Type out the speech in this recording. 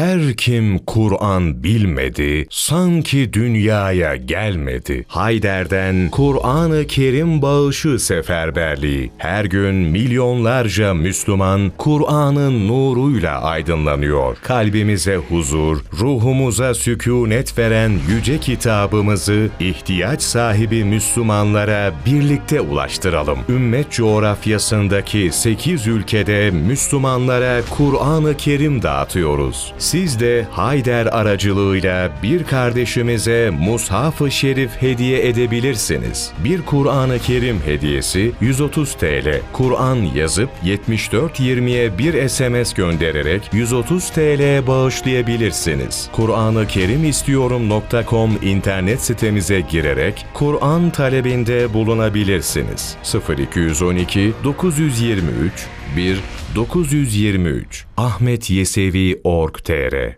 Her kim Kur'an bilmedi, sanki dünyaya gelmedi. Hayder'den Kur'an-ı Kerim bağışı seferberliği. Her gün milyonlarca Müslüman Kur'an'ın nuruyla aydınlanıyor. Kalbimize huzur, ruhumuza sükunet veren yüce kitabımızı ihtiyaç sahibi Müslümanlara birlikte ulaştıralım. Ümmet coğrafyasındaki 8 ülkede Müslümanlara Kur'an-ı Kerim dağıtıyoruz. Siz de Hayder aracılığıyla bir kardeşimize Mushaf-ı Şerif hediye edebilirsiniz. Bir Kur'an-ı Kerim hediyesi 130 TL. Kur'an yazıp 7420'ye bir SMS göndererek 130 TL bağışlayabilirsiniz. Kur'an-ı Kerim istiyorum.com internet sitemize girerek Kur'an talebinde bulunabilirsiniz. 0212 923 1 923 Ahmet Yesevi Org.tr